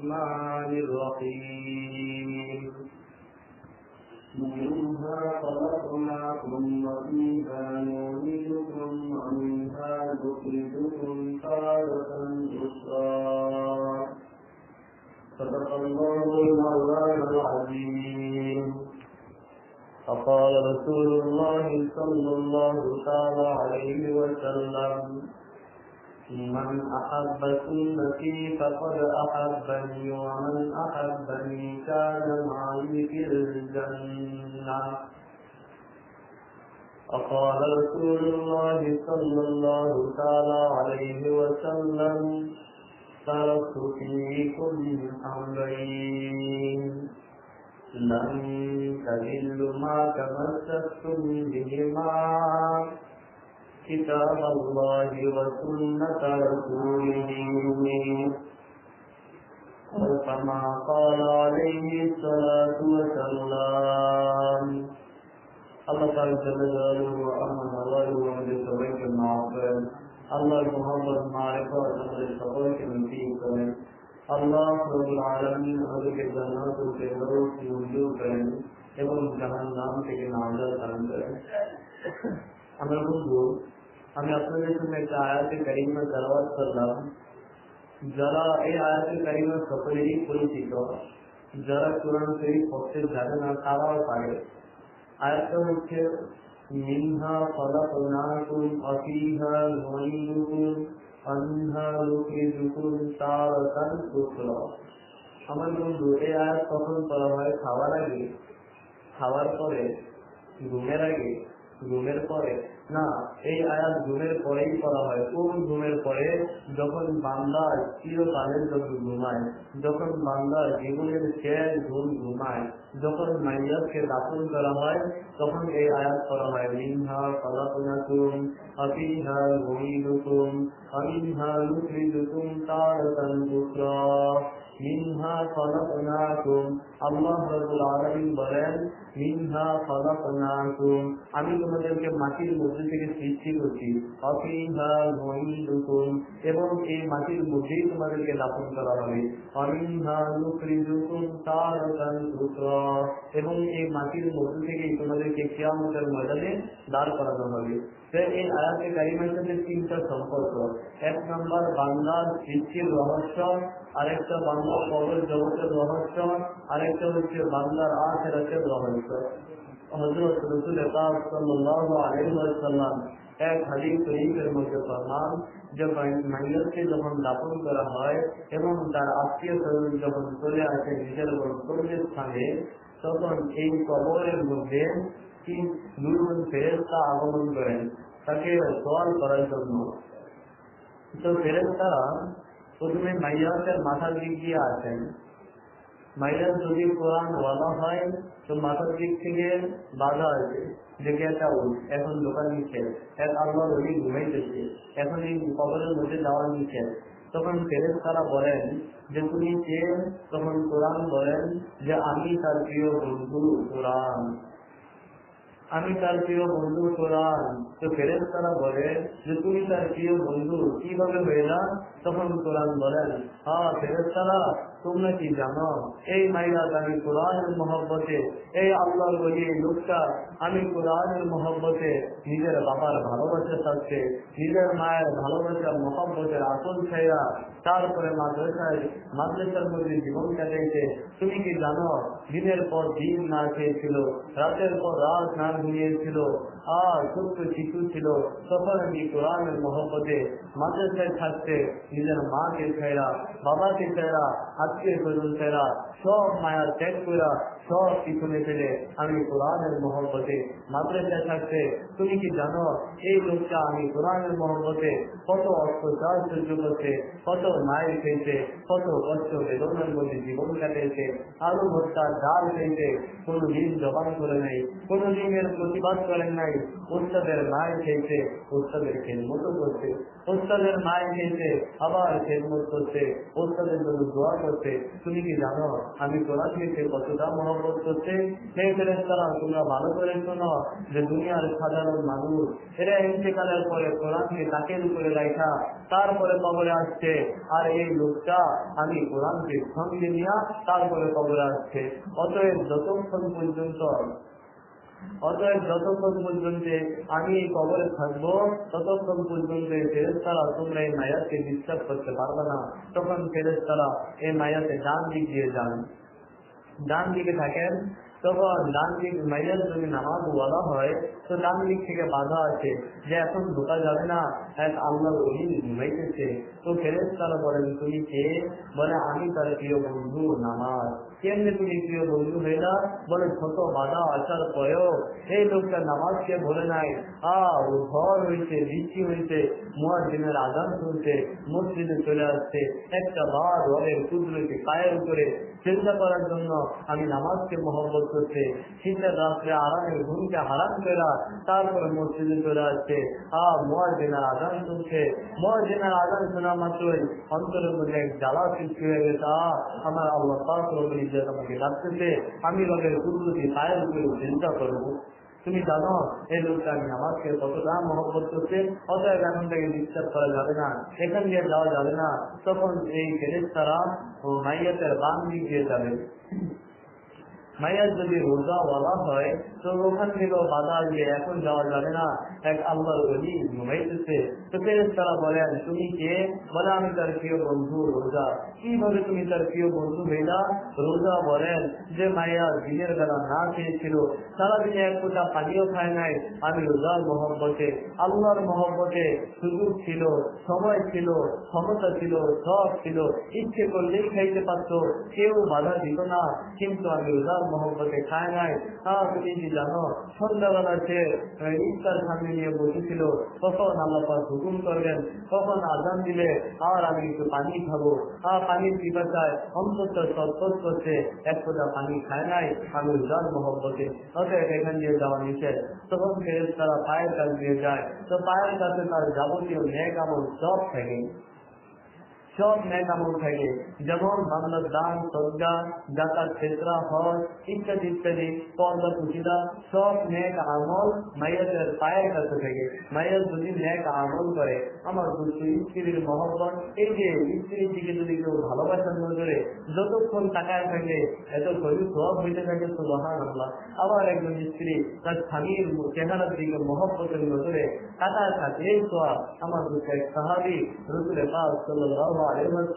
الرحمن الرحيم. منها خلقناكم وفيها نعيدكم ومنها نخرجكم تارة أخرى. صدق الله المولان العظيم. فقال رسول الله صلى الله تعالى عليه وسلم من أحب سنتي فقد أحبني ومن أحبني كان معي في الجنة. وقال رسول الله صلى الله تعالى عليه وسلم تركت فيكم أمرين لن تذلوا ما تمسكتم بهما. كتاب الله وسنة رسوله كما قال عليه الصلاة والسلام الله تعالى جل جلاله وأمن الله ومن سبيك المعافر الله محمد معرفة ومن سبيك نسيب করেন আল্লাহ রবুল আলমিন আমাদেরকে জান্নাত ও ফেরদৌস মঞ্জুর করেন এবং জাহান্নাম থেকে নাজাত দান করেন আমরা বলবো আমি আপনাদের সঙ্গে একটা আয়াতে কারিমা তেলাওয়াত করলাম। যারা এই আয়াতে কারিমা সকলেরই পরিচিত, যারা কোরআন শরীফ পড়তে জানে না, তারাও পারে। আয়াতটা হচ্ছে, মিনহা খলাকনাকুম অফিহা নুঈদুকুম আনহা নুখরিজুকুম তারাতান উখরা। আমার বন্ধু, এই আয়াত কখন পড়া হয়? খাওয়ার আগে। খাওয়ার পরে, ঘুমের আগে, ঘুমের পরে। না, এই আয়াত ঘুমের পরেই করা হয়। কোন ঘুমের পরে? যখন বান্দার চিরকালের জন্য ঘুমায়, যখন বান্দার জীবনের শেষ ঘুম ঘুমায়, যখন মাইয়াতকে দাফন করা হয়, তখন এই আয়াত করা হয়, মিনহা ফলাকুনাকুম আফিহা মুঈদুকুম আমিনহা নুখরিজুকুম তারাতান উখরা, মিনহা খলাকনাকুম। আল্লাহ রাব্বুল আলামিন বলেন আমি তোমাদেরকে মাটির মধ্যে থেকে সৃষ্টি করছি। অফিহা এবং এই মাটির মধ্যেই তোমাদেরকে দাপন করা হবে। এবং এই মাটির মধ্যে থেকেই তোমাদেরকে কিয়ামতের ময়দানে দাঁড় করানো হবে। এই আয়াতে কারিমের তিনটা সম্পর্ক। এক নম্বর বাংলার সৃষ্টির রহস্য। আরেকটা বাংলার কবর জগতের রহস্য। আরেকটা হচ্ছে বাংলার আখেরাতের রহস্য। যখন দাপন করা হয় এবং তার আত্মীয় স্বজন যখন চলে আসে নিজের গন্তব্যের স্থানে তখন এই কবরের মধ্যে তিন আগমন করেন। তাকে সওয়াল করার জন্য। তো ফেরেস্তারা প্রথমে মাইয়াতের মাথার দিক দিয়ে আসেন। মাইয়াত যদি কোরআন বলা হয়, তো মাথার দিক থেকে বাধা আছে যে একটা এখন দোকান নিচ্ছে এক আল্লাহ রবি ঘুমাইতেছে, এখন এই কবরের মধ্যে যাওয়ার নিচ্ছে তখন ফেরেজ তারা বলেন যে, তুমি কে তখন কোরআন বলেন যে, আমি তার প্রিয় বন্ধু কোরআন। আমি তার প্রিয় বন্ধু কোরআন তো ফেরেস তারা বলে যে, তুমি তার প্রিয় বন্ধু, কীভাবে না তখন কোরআন বলেন হ্যাঁ ফেরেস তারা, তোমরা কি জানো? এই মাইরাত আমি কোরআনের মহব্বতে, এই আল্লাহর বলি লোকটা, আমি কোরআনের মহব্বতে নিজের বাবার ভালোবাসা থাকছে নিজের মায়ের ভালোবাসা মহব্বতের আসল ছাইরা তারপরে মাদ্রাসায় মাদ্রাসার মধ্যে জীবন কাটাইছে তুমি কি জানো, দিনের পর দিন না খেয়েছিল, রাতের পর রাত না ঘুমিয়েছিল, আর ছোট্ট শিশু ছিল। তখন আমি কোরআনের মহব্বতে মাদ্রাসায় থাকতে নিজের মাকে ছেড়া বাবাকে ছেড়া আত্মীয় স্বজন ছেড়া সব মায়া ত্যাগ করা সব পিছনে ফেলে আমি কোরআনের মহব্বতে মাদ্রাসায় থাকতে। তুমি কি জানো, এই লোকটা আমি কোরআনের মহব্বতে কত অত্যাচার সহ্য করছে, কত মায়ের খেয়েছে কত কষ্ট বেদনার মধ্যে জীবন কাটিয়েছে আলু ভর্তা ডাল খেয়েছে কোনো দিন জবান করে নেই কোনো দিনের প্রতিবাদ করেন নাই ওস্তাদের মায়ের খেয়েছে ওস্তাদের খেলমতো করছে ওস্তাদের মায়ের খেয়েছে আবার খেলমত করছে ওস্তাদের জন্য দোয়া করছে তুমি কি জানো আমি কোরআন খেয়েছে কতটা মহব্বত করছে সেই ফেরেস্তারা তোমরা ভালো করে শোনো যে দুনিয়ার সাধারণ মানুষ এরা ইন্তেকালের পরে কোরআনকে তাকের উপরে রাখা তারপরে কবরে আসছে, আর এই লোকটা আমি কোরআনকে সঙ্গে নিয়ে তারপরে কবরে আসছে। অতএব যতক্ষণ পর্যন্ত, অতএব যতক্ষণ পর্যন্ত আমি এই কবরে থাকব, ততক্ষণ পর্যন্ত এই ফেরেস্তারা তোমরা এই মায়াকে বিশ্বাস করতে পারবে না। তখন ফেরেস্তারা এই মায়াতে ডান দিক দিয়ে যান। ডান দিকে থাকেন। তখন ডান দিক যদি নামাজ বলা হয়, তো ডান থেকে বাধা আছে যে এখন ঢোকা যাবে না এক আল্লাহ ঘুমাইতেছে। তো তারা বলেন, তুমি কে? বলে, আমি তার প্রিয় বন্ধু নামাজ। কেমনি তুমি প্রিয় বন্ধু না বলে, ছোট বাধা আসার পরেও এই লোকটা নামাজকে বলে নাই। ঘর হয়েছে বৃষ্টি হয়েছে মোয়ার দিনের আজান শুনছে, মসজিদে চলে আসছে। একটা বার রবের কুদরতি পায়ের উপরে চিন্তা করার জন্য আমি নামাজকে মহব্বত করছে শীতের রাত্রে আরামে ঘুমকে হারাম করা তারপরে মসজিদে চলে আসছে। আহ মোয়ার দিনের আজান শুনছে। মোয়ার দিনের আজান শোনা মাত্রই অন্তরের মধ্যে এক জ্বালা সৃষ্টি হয়ে গেছে। আমার আল্লাহ রবের আমাকে ডাকতেছে। আমি রবের কুদরতি পায়ের উপরে চিন্তা করব। তুমি জানো এই লোকটা আমি আমাকে কতটা মহব্বত করছে, অতএব এখন থেকে বিশ্বাস করা যাবে না, এখান দিয়ে যাওয়া যাবে না। তখন এই ফেরেস্তারা ও মাইয়াতের বান দিয়ে যাবে। মাইয়ার যদি রোজা বলা হয়, তো ওখান থেকেও বাধা দিয়ে এখন যাওয়া যাবে না। এক আল্লাহর অলি ঘুমাইতেছে। তো তারা বলেন, তুমি কে? বলে, আমি তার প্রিয় বন্ধু রোজা। কীভাবে তুমি তার প্রিয় বন্ধু রোজা বলেন যে মাইয়া দিনের বেলা না খেয়েছিল। সারাদিনে এক ফোটা পানিও খায় নাই। আমি রোজার মহব্বতে, আল্লাহর মহব্বতে সুযোগ ছিল, সময় ছিল, ক্ষমতা ছিল, সব ছিল। ইচ্ছে করলেই খাইতে পারতো। কেউ বাধা দিত না। কিন্তু আমি রোজার মহব্বতে খায় নাই। তা তুমি কি জানো, সন্ধ্যাবেলা সে ইফতার সামনে নিয়ে বসেছিল। তখন আল্লাহ পাক হুকুম করবেন, তখন আজান দিলে, আর আমি একটু পানি খাব। আর পানির পিপাসায় অন্তত সৎপথ করছে এক ফোটা পানি খায় নাই আমি রোজার মহব্বতে। অতএব এখান দিয়ে যাওয়া নিষেধ। তখন ফেরেস তারা পায়ের কাছ দিয়ে যায়। তো পায়ের কাছে তার যাবতীয় ন্যাক আমল সব থাকে। সব আমল থাকে। যেমন বাংলার দান সজ্জা জাকাত ক্ষেত্রা হজ ইত্যাদি ইত্যাদি, পর্দা পুচিদা সব ন্যাক আমল মাইয়াদের পায়ের কাছে থাকে। মাইয়ার যদি ন্যাক আমল করে, আমার দুটো স্ত্রীর মহব্বত, এই যে স্ত্রীর দিকে যদি কেউ ভালোবাসার নজরে যতক্ষণ তাকায় থাকে এত শরীর সব হইতে থাকে তো মহান আল্লাহ আবার একজন স্ত্রী তার স্বামীর চেহারার দিকে মহব্বতের নজরে তাকায় থাকলেই তো আমার এক সাহাবি রসুলের পাক সাল্লাহ আলহামকে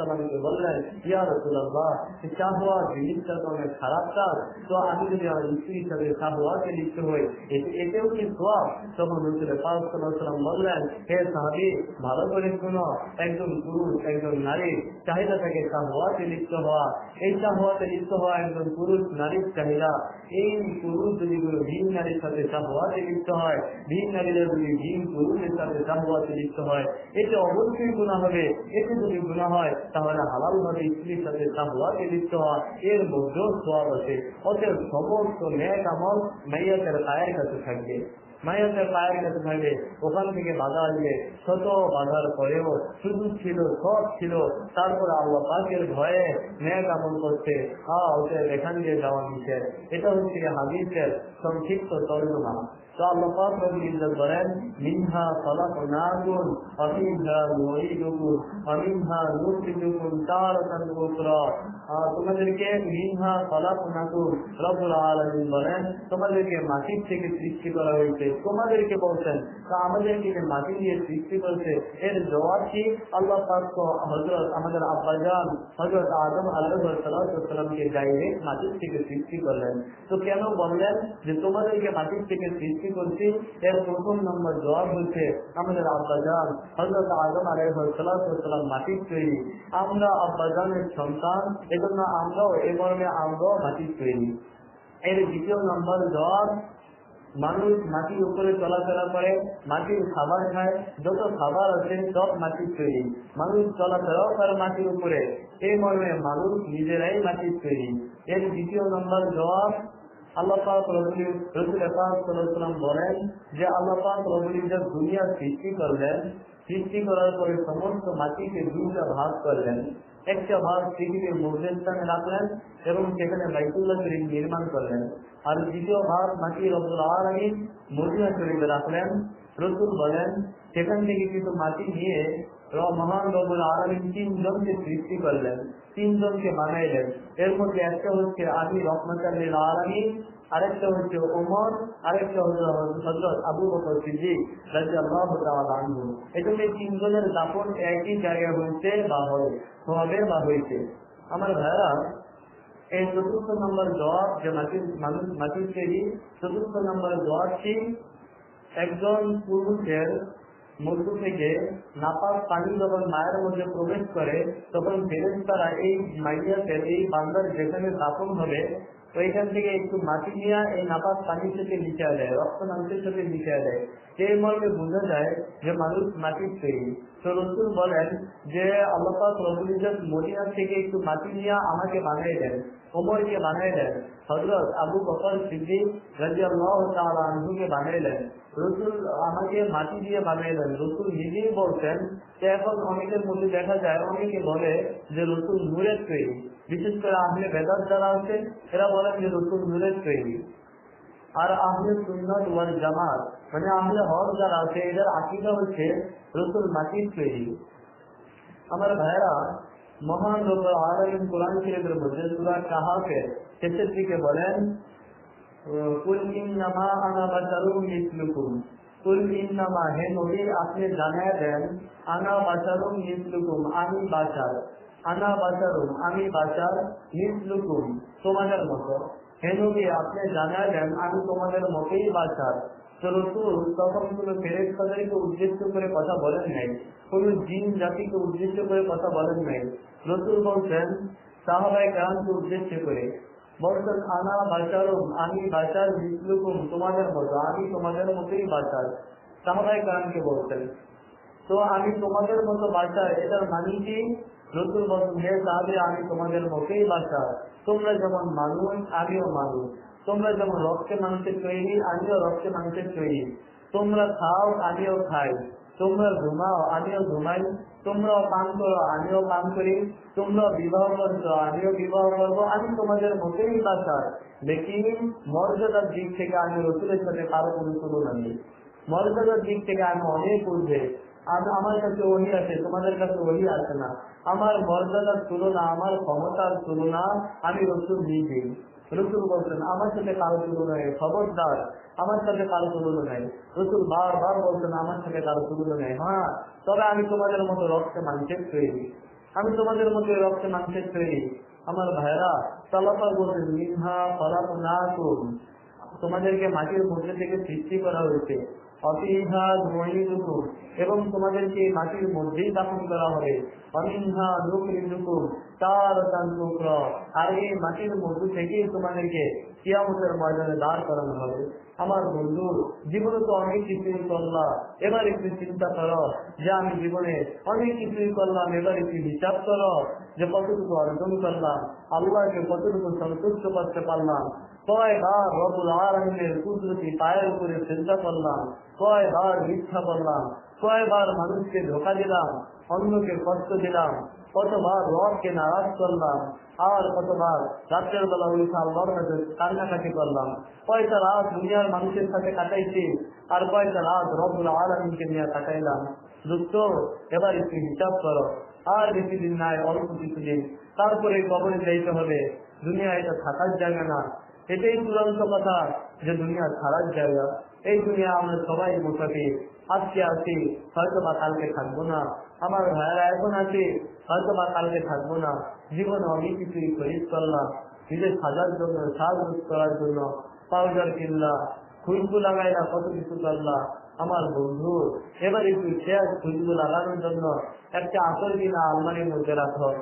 একজন পুরুষ নারীর চাহিদা এই পুরুষ যদি কোনো ভিন নারীর সাথে চাহুয়াতে লিপ্ত হয় ভিন নারীরা যদি ভিন পুরুষের সাথে চাহুয়াতে লিপ্ত হয় এতে অবশ্যই গুণা হবে, এতে যদি গুণা হয়, তাহলে হালাল ভাবে স্ত্রীর সাথে চাহুয়াতে লিপ্ত হওয়া, এর মধ্যেও সোয়াব আছে। অতএব সমস্ত ন্যাক আমল মেয়াদের পায়ের কাছে থাকবে। মায়ের পায়ের কাছে থাকবে, ওখান থেকে বাধা আসবে। শত বাধার পরেও শুধু ছিল সব ছিল, তারপর আল্লাহ পাকের ভয়ে ন্যাক আমল করছে। হ্যাঁ ওকে এখান দিয়ে যাওয়া নিচ্ছে এটা হচ্ছে হাদিসের সংক্ষিপ্ত তর্জমা। তো আল্লাহ পাক রব্বুল ইজ্জত বলেন মিনহা খলাকনাকুম ওয়া ফিহা নুঈদুকুম তোমাদেরকে মিনহা রব্বুল আলামিন বলেন, তোমাদেরকে মাটির থেকে সৃষ্টি করা হয়েছে। তোমাদেরকে বলছেন, তা আমাদেরকে যে মাটি দিয়ে সৃষ্টি করেছে, এর জবাব কি? আল্লাহ হজরত আমাদের আব্বাজান হজরত আদম আল্লাহ ডাইরেক্ট মাটির থেকে সৃষ্টি করলেন। তো কেন বললেন যে তোমাদেরকে মাটির থেকে সৃষ্টি করছি? এর প্রথম নম্বর জবাব হচ্ছে আমাদের আব্বাজান হজরত আদম আলাইসাল্লাম মাটির তৈরি। আমরা আব্বাজানের সন্তান এজন্য আমরাও এ মর্মে আমরাও মাটির তৈরি এর দ্বিতীয় নম্বর জবাব মানুষ মাটির উপরে করে, মাটির খাবার খায়, যত খাবার আছে সব মাটির তৈরি। মানুষ চলাফেরাও করে মাটির উপরে এই মর্মে মানুষ নিজেরাই মাটির তৈরি। এর দ্বিতীয় নম্বর জবাব আল্লাহ বলেন যে, আল্লাহ দুনিয়া সৃষ্টি করলেন সৃষ্টি করার পরে সমস্ত মাটিকে দুইটা ভাগ করলেন। একটা ভাগ পৃথিবীর মধ্যের স্থানে রাখলেন এবং সেখানে বাইতুল্লাহ শরীফ নির্মাণ করলেন। আর দ্বিতীয় ভাগ মাটি রব্দুল আলমী মদিনা শরীফে রাখলেন। রসুল বলেন, সেখান থেকে কিছু মাটি নিয়ে মহান রবুল আলমিন তিনজনকে সৃষ্টি করলেন, তিনজনকে বানাইলেন। এর মধ্যে একটা হচ্ছে আমি রহমতাল্লিল আলমিন আরেকটা হচ্ছে ওমর আরেকটা হচ্ছে আবু বকর সিদ্দিক তিনজনের দাপন একই হয়েছে বা হবে বা হয়েছে। আমার ভাইরা এই চতুর্থ নম্বর জবাব যে চতুর্থ নম্বর একজন পুরুষের মধ্য থেকে নাপাক পানি যখন মায়ের মধ্যে প্রবেশ করে, তখন ফেরেন তারা এই মাইয়াতে এই বান্দার যেখানে দাপন হবে ওইখান থেকে একটু মাটি নিয়ে এই নাপাক পানির সাথে মিশিয়ে দেয়, রক্ত মাংসের সাথে মিশিয়ে দেয়। সেই মর্মে বোঝা যায় যে মানুষ মাটির তৈরি রসুল বলেন যে আল্লাপাক রবুল মদিনার থেকে একটু মাটি নিয়ে আমাকে বানিয়ে দেন, ওমরকে বানিয়ে দেন। হজরত আবু বকর রাজি আল্লাহ রসুল আমাকে মাটি দিয়ে রসুল নিজেই বলছেন যে, এখন অনেকের মধ্যে দেখা যায়, অনেকে বলে যে, রসুল নূরের তৈরি বিশেষ করে আহলে বেদার যারা আছে, এরা বলেন যে, রসুল নূরের তৈরি আর আহলে সুন্নত ওয়াল জামাত মানে আহলে হক যারা আছে, এদের আকিদা হচ্ছে রসুল মাটির তৈরি। আমার ভাইরা মহান রব্বুল কোরআন শরীফের শেষের দিকে বলেন হে আপনি জানায় দেন, আনা বাশারুম মিসলুকুম, আমি বাশার। আনা বাশারুম আমি বাশার, মিসলুকুম তোমাদের মতো। হে আপনি জানায় দেন, আমি তোমাদের মতোই বাশার। তো রসুল কারণকে বলছেন আমি তোমাদের মতো, আমি তোমাদের মতোই কারণকে বলছেন। তো আমি তোমাদের মতো বাসার এটার মানি কি? আমি তোমাদের মতোই বাসার তোমরা যেমন মানুষ, আমিও মানুষ। তোমরা যেমন রক্তে মানুষের তৈরি, আমিও রক্তে মানুষের তৈরি। তোমরা খাও, আমিও খাই। তোমরা ঘুমাও, আমিও ঘুমাই। তোমরাও পান করো, আমিও পান করি। তোমরা বিবাহ করছ, আমিও বিবাহ করব। আমি তোমাদের মতোই বাসার লেকিন মর্যাদার দিক থেকে আমি রসুলের সাথে কারও কোনো তুলনা নেই মর্যাদার দিক থেকে আমি অনেক আর আমার কাছে ওহি আছে, তোমাদের কাছে ওহি আছে না। আমার মর্যাদার তুলনা, আমার ক্ষমতার তুলনা আমি রসুল নিজেই। রসুল বলছেন আমার সাথে কারও তুলনা নেই, খবরদার, আমার সাথে কারও তুলনা নেই। রসুল বারবার বলছেন আমার সাথে কারও তুলনা নেই। হ্যাঁ তবে আমি তোমাদের মতো রক্তে মানুষের তৈরি। আমি তোমাদের মতো রক্তে মানুষের তৈরি। আমার ভাইরা তালাপা বলছেন মিনহা ফলাপ না তোমাদেরকে মাটির মধ্যে থেকে সৃষ্টি করা হয়েছে। অতিহা ধুমু এবং তোমাদেরকে মাটির মধ্যেই দাপন করা হবে। অনিহা নুকুম তার তান্ত্র আর এই মাটির মধ্যে থেকেই তোমাদেরকে কিয়ামতের ময়দানে দাঁড় করানো হবে। আমার বন্ধু, জীবনে তো অনেক কিছুই করলাম এবার একটু চিন্তা করো যে আমি জীবনে অনেক কিছুই করলাম, এবার একটু হিসাব করো যে কতটুকু অর্জন করলাম, আল্লাহকে কতটুকু সন্তুষ্ট করতে পারলাম। কয়বার রবুল আলমিনের কুদরতি পায়ের উপরে চিন্তা করলাম কয়বার মিথ্যা করলাম কয়বার মানুষকে ধোকা দিলাম, অন্যকে কষ্ট দিলাম কতবার রবকে নারাজ করলাম, আর কতবার রাত্রের বেলা উঠে আল্লাহর কাছে কান্নাকাটি করলাম। কয়টা রাত দুনিয়ার মানুষের সাথে কাটাইছি, আর কয়টা রাত রবুল আলমিনকে নিয়ে কাটাইলাম। যুক্ত, এবার একটু হিসাব করো, আর বেশি দিন নাই, অল্প কিছুদিন, তারপরে কবরে যাইতে হবে। দুনিয়া এটা থাকার জায়গা না এটাই চূড়ান্ত কথা যে দুনিয়া খারাপ জায়গা, এই দুনিয়া আমরা সবাই মোটাফি আজকে আছি হয়তো বা কালকে থাকব না। আমার ভাইয়েরা এখন আছে হয়তো বা কালকে থাকব না। জীবনে অনেক কিছুই খরিদ করলাম নিজের সাজার জন্য সাজ করার জন্য, পাউডার কিনলা খুশবু লাগাইলা কত কিছু করলা আমার বন্ধু, এবার একটু শেয়ার খুশবু লাগানোর জন্য। একটা আসল কিনা আলমারির মধ্যে রাখো।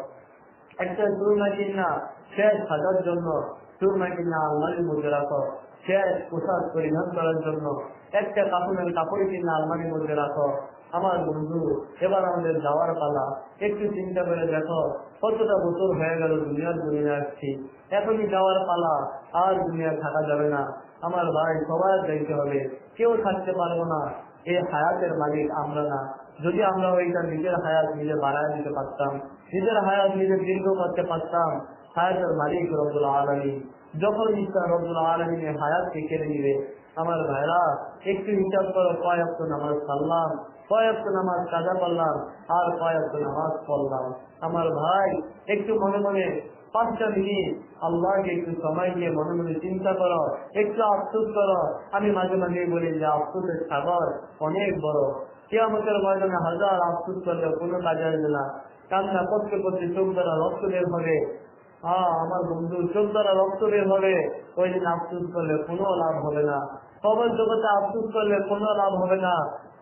একটা সুরমা কিনা শেষ সাজার জন্য। কিনা আলমারির মধ্যে রাখো শেষ পোশাক পরিধান করার জন্য একটা কাপড়ের কাপড় কিনা আলমারির মধ্যে রাখো। আমার বন্ধু, এবার আমাদের যাওয়ার পালা। একটু চিন্তা করে দেখো, কতটা বছর হয়ে গেল দুনিয়ার দুনিয়া আসছি। এখনই যাওয়ার পালা, আর দুনিয়া থাকা যাবে না। আমার ভাই সবার যাইতে হবে। কেউ থাকতে পারব না। এই হায়াতের মালিক আমরা না। যদি আমরা ওইটা নিজের হায়াত নিজে বাড়ায় দিতে পারতাম, নিজের হায়াত নিজে দীর্ঘ করতে পারতাম হায়াতের মালিক রব্দুল আলমী যখন ইচ্ছা রব্দুল আলমিনের হায়াতকে কেড়ে নিবে, আমার ভাইরা, একটু হিসাব করো কয়েক নামাজ সারলাম কয়েক নামাজ কাজা করলাম আর কয় অক্ট নামাজ পড়লাম। আমার ভাই, একটু মনে মনে, পাঁচটা মিনিট, আল্লাহকে একটু সময় দিয়ে মনে মনে চিন্তা করো, একটু আফসোস করো। আমি মাঝে মাঝে বলি যে, আফসোসের সাগর অনেক বড়। কেয়ামতের ময়দানে হাজার আফসোস করলে কোনো কাজে আসবে না। কান্না করতে করতে চোখ দ্বারা রক্ত বের হবে। হ্যাঁ আমার বন্ধু চোখ রক্ত বের হবে, ওই আফসোস করলে কোনো লাভ হবে না। কবর জগতে আফসোস করলে কোনো লাভ হবে না।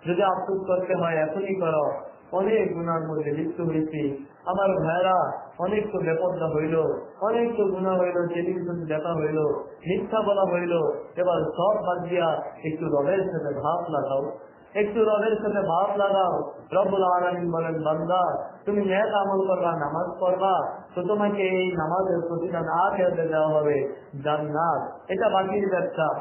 যদি আফসোস করতে হয়, এখনই করো। অনেক গুণার মধ্যে লিপ্ত হয়েছি। আমার ভাইরা অনেক তো বেপদ্দা হইল, অনেক তো গুণা হইল টেলিভিশন দেখা হইল, মিথ্যা বলা হইল। এবার সব বাদ দিয়া একটু রবের সাথে ভাব লাগাও একটু রবের সাথে ভাব লাগাও। রব্বুল আলমিন বলেন, বান্দা, তুমি ন্যাক আমল করবা, নামাজ পড়বা, তো তোমাকে এই নামাজের প্রতিদান আখেরাতে দেওয়া হবে জান্নাত। এটা বাকির ব্যবসা।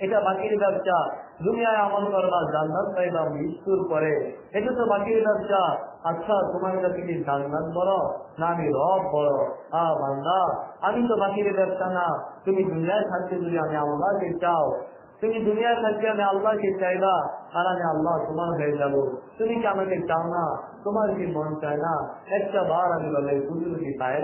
এটা বাকির ব্যবসা। দুনিয়ায় আমল করবা, জান্নাত পাইবা মৃত্যুর পরে। এটা তো বাকির ব্যবসা। আচ্ছা তোমার কাছে কি জান্নাত বড়, না আমি রব বড়? আ, বান্দা, আমি তো বাকির ব্যবসা না। তুমি দুনিয়ায় থাকতে যদি আমি আল্লাহকে চাও তুমি দুনিয়ায় থাকতে আমি আল্লাহকে চাইবা আর আমি আল্লাহ তোমার হয়ে যাব। তুমি কি আমাকে চাও না? তোমার কি মন চায় না? একটা বার আমি রবের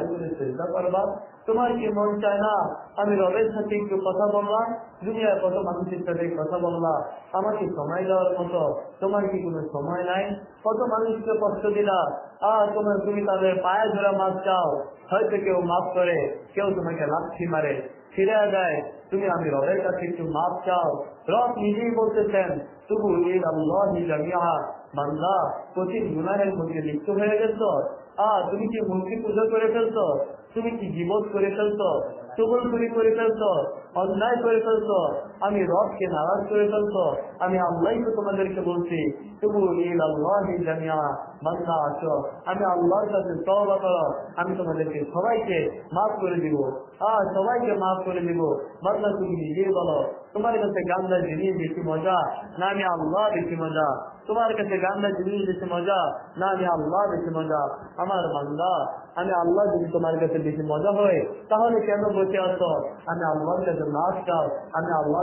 উপরে চিন্তা করবা। তোমার কি মন চায় না? আমি রবের সাথে একটু কথা বললাম দুনিয়ার কত মানুষের সাথে কথা বললাম আমাকে সময় দেওয়ার মতো। তোমার কি কোনো সময় নাই? কত মানুষকে কষ্ট দিলা। আর তোমার, তুমি তাদের পায়ে ধরা মাছ চাও। হয়তো কেউ মাফ করে, কেউ তোমাকে লাথি মারে। ফিরে যায়। তুমি আমি রবের কাছে একটু মাপ চাও। রব নিজেই বলতেছেন, তবু ঈদ আল্লাহ জামিয়া বান্দা, কঠিন মধ্যে লিপ্ত হয়ে গেছ? আ, তুমি কি মূর্তি পুজো করে ফেলছো? তুমি কি জীবত করে চুগল চুরি করে ফেলছো? অন্যায় করে ফেলছো? আমি রবকে নারাজ করে ফেলছো, আমি আল্লাহ তো তোমাদেরকে বলছি, তবু ঈদ আল্লাহ জামিয়া বান্দা আমি আল্লাহর কাছে করো, আমি তোমাদেরকে সবাইকে মাফ করে দিব। আর সবাইকে মাফ করে দিব। বান্দা, তুমি নিজেই বলো, তোমার কাছে গান্দা জিনিস বেশি মজা, না আমি আল্লাহ বেশি মজা? তোমার কাছে গান্দা জিনিস বেশি মজা, না আমি আল্লাহ বেশি মজা? আমার বান্দা, আমি আল্লাহ যদি তোমার কাছে বেশি মজা হয়, তাহলে কেন বসে আসো আমি আল্লাহর কাছে মাফ চাও, আমি আল্লাহ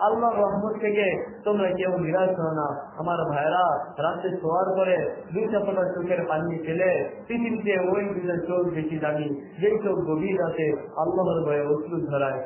আল্লাহ রহমত থেকে তোমরা কেউ নিরাশ হো না। আমার ভাইরা রাতে শোয়ার করে দুই ফোটা চোখের পানি ফেলে পৃথিবীতে ওই দুজন চোখ বেশি দামি, যেই চোখ গভীর রাতে আল্লাহর ভয়ে অশ্রু ধরায়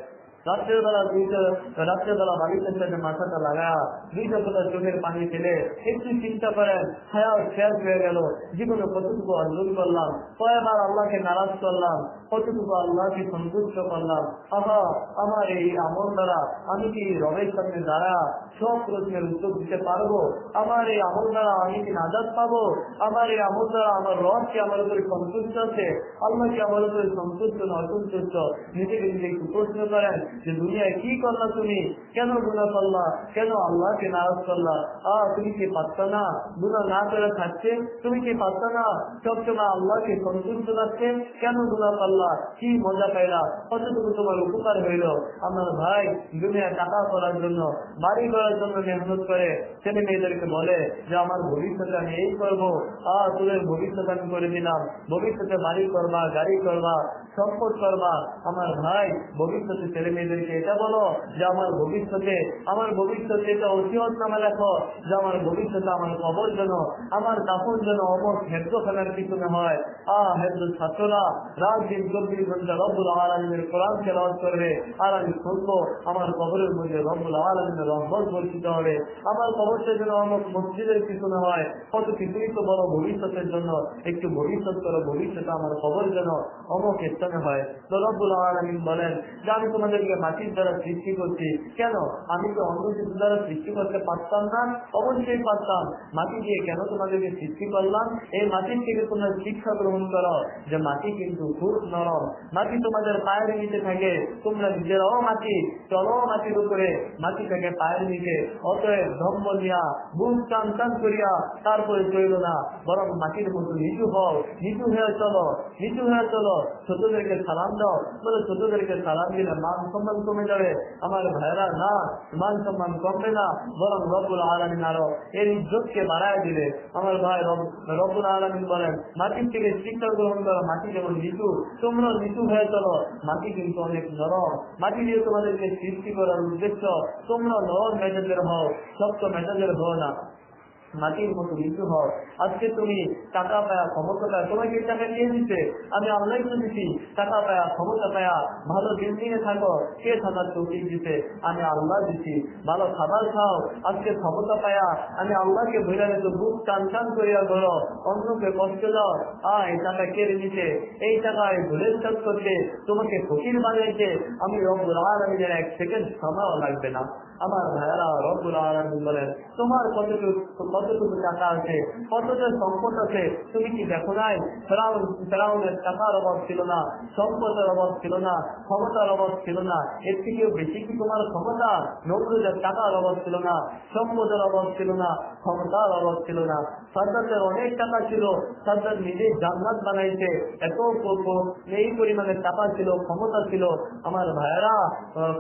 রাত্রের বেলা দুইটা রাত্রের বেলা বাড়িতে সাথে মাথাটা লাগা দুইটা ফোটা চোখের পানি ফেলে একটু চিন্তা করেন, হায়াত শেষ হয়ে গেল। জীবনে কতটুকু অর্জন করলাম কয়বার আল্লাহকে নারাজ করলাম, কতটুকু আল্লাহকে সন্তুষ্ট করলাম। আহা, আমার এই আমল দ্বারা আমি কি রবের সামনে দাঁড়া, সব প্রশ্নের উত্তর দিতে পারব? আমার এই আমল দ্বারা আমি কি নাজাদ পাবো? আমার এই আমল দ্বারা আমার রব কি আমার উপরে সন্তুষ্ট আছে? আল্লাহ কি আমার উপরে সন্তুষ্ট না অসন্তুষ্ট নিজেকে নিজে একটু প্রশ্ন করেন যে দুনিয়ায় কি করলা তুমি? কেন গুণা করলা? কেন আল্লাহকে নারাজ করলা? আহ তুমি কি পাচ্ছ না? গুণা না করে থাকছে তুমি কি পাচ্ছ না? সবসময় আল্লাহকে সন্তুষ্ট রাখছে কেন গুণা করলা? কি মজা পাইলা? কতটুকু তোমার উপকার হইল? আমার ভাই দুনিয়ায় টাকা করার জন্য, বাড়ি করার জন্য মেহনত করে, ছেলে মেয়েদেরকে বলে যে, আমার ভবিষ্যতে আমি এই করব। আহ তোদের ভবিষ্যৎ আমি করে দিলাম। ভবিষ্যতে বাড়ি করবা, গাড়ি করবা, সম্পদ করবা। আমার ভাই ভবিষ্যতে ছেলে মেয়েদেরকে এটা বলো যে আমার ভবিষ্যতে আমার ভবিষ্যতে এটা অসিহত নামে লেখো, যে আমার ভবিষ্যতে আমার কবর যেন, আমার দাফন যেন অমর হেদ্য ফেলার পিছনে হয়। আহ হেদ্য ছাত্ররা রাত দিন চব্বিশ ঘণ্টা রব্বুল আলমিনের কোরআন খেলাওয়াত করবে, আর আমি শুনব আমার কবরের মধ্যে রব্বুল আলমিনের রহমত বর্ষিত হবে। আমার কবরটা যেন আমার মসজিদের পিছনে হয়। কত কিছুই তো বড় ভবিষ্যতের জন্য, একটু ভবিষ্যৎ করো, ভবিষ্যতে আমার খবর যেন অমুক স্থানে হয়। তো রব্বুল আলমিন বলেন যে আমি তোমাদেরকে থেকে মাটির দ্বারা সৃষ্টি করছি। কেন? আমি তো অন্য কিছু দ্বারা সৃষ্টি করতে পারতাম না, অবশ্যই পারতাম। মাটি দিয়ে কেন তোমাদেরকে সৃষ্টি করলাম? এই মাটির থেকে তোমরা শিক্ষা গ্রহণ করো যে মাটি কিন্তু খুব নরম। মাটি তোমাদের পায়ের নিচে থাকে, তোমরা নিজেরাও মাটি, চলো মাটির উপরে। মাটি থেকে পায়ের নিচে, অতএব ধম্ম নিয়া বুক টান টান করিয়া তারপরে চইল না। বরং মাটির মতো নিচু হও, নিচু হয়ে চলো, নিচু হয়ে চলো। ছোটদেরকে সালাম দাও, বলে ছোটদেরকে সালাম দিলে মান সম্মান কমে যাবে। আমার ভাইরা না, মান সম্মান কমবে না, বরং রব্বুল আলমিন আরও এর ইজ্জতকে বাড়ায় দিলে আমার ভাই রব- রব্বুল আলমিন বলেন, মাটির থেকে শিক্ষা গ্রহণ করো, মাটি যেমন নিচু তোমরা নিচু হয়ে চলো। মাটি কিন্তু অনেক নরম। মাটি দিয়ে তোমাদেরকে সৃষ্টি করার উদ্দেশ্য তোমরা নরম মেজাজের হও, শক্ত মেজাজের হও না। মাটির মতো নিচু হও আজকে তুমি টাকা পায়া, ক্ষমতা পায়া, তোমাকে টাকা কে দিচ্ছে আমি আল্লাহ দিচ্ছি টাকা পায়া, ক্ষমতা পায়া, ভালো বিল্ডিং এ থাকো। কে থাকার তৌফিক দিতে আমি আল্লাহ দিচ্ছি ভালো খাবার খাও। আজকে ক্ষমতা পায়া, আমি আল্লাহকে ভুলে গেছো। বুক টান টান করিয়া করো অন্যকে কষ্ট দাও। আ এই টাকা কেড়ে নিতে এই টাকায় ভুলের কাজ করতে তোমাকে ফকির বানিয়েছে। আমি রব্বুল আলমিনের এক সেকেন্ড সময়ও লাগবে না। আমার ভাইয়ারা রব্বুল আলমিন বলেন, তোমার কতটুকু কতটুকু টাকা আছে, কতটা সম্পদ আছে, তুমি কি দেখো নাই? ফেরাউন, ফেরাউনের টাকার অভাব ছিল না, সম্পদের অভাব ছিল না, ক্ষমতার অভাব ছিল না। এর থেকেও বেশি কি তোমার ক্ষমতা? নবরুজের টাকার অভাব ছিল না, সম্পদের অভাব ছিল না, ক্ষমতার অভাব ছিল না। সাদ্দাতের অনেক টাকা ছিল সাদ্দাত নিজে জান্নাত বানাইছে, এত এই পরিমাণে টাকা ছিল, ক্ষমতা ছিল। আমার ভাইয়েরা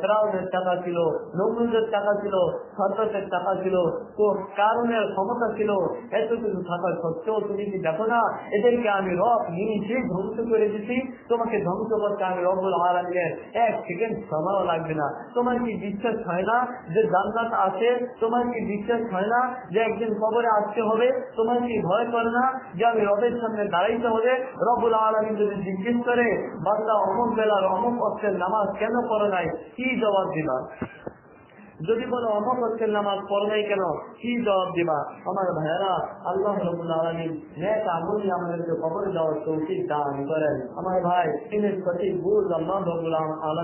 ফেরাউনের টাকা ছিল নবরুজের টাকা ছিল সাদ্দাতের টাকা ছিল। তো কারণের ক্ষমতা ছিল এত কিছু থাকার সত্ত্বেও তুমি কি দেখো না? এদেরকে আমি রব নিয়ে ধ্বংস করে দিচ্ছি তোমাকে ধ্বংস করতে আমি রব্বুল আলমের এক সেকেন্ড সময়ও লাগবে না। তোমার কি বিশ্বাস হয় না যে জান্নাত আছে? তোমার কি বিশ্বাস হয় না যে একদিন কবরে আসতে হবে? তোমার কি ভয় করে না যে আমি রবের সামনে দাঁড়াইতে হবে? রব্বুল আলমী যদি জিজ্ঞেস করে, বান্দা অমুক বেলার অমুক অর্থের নামাজ কেন পড়ে নাই? কি জবাব দিবা যদি বলো হচ্ছেন নামাজ পড় নাই কেন, কি জবাব দিবা? আমার ভাইয়েরা, আল্লাহ আমাদেরকে কবর যাওয়ার তৌফিক দান করেন। আমার ভাই, তিনি সঠিক বুঝ আল্লাহ আলম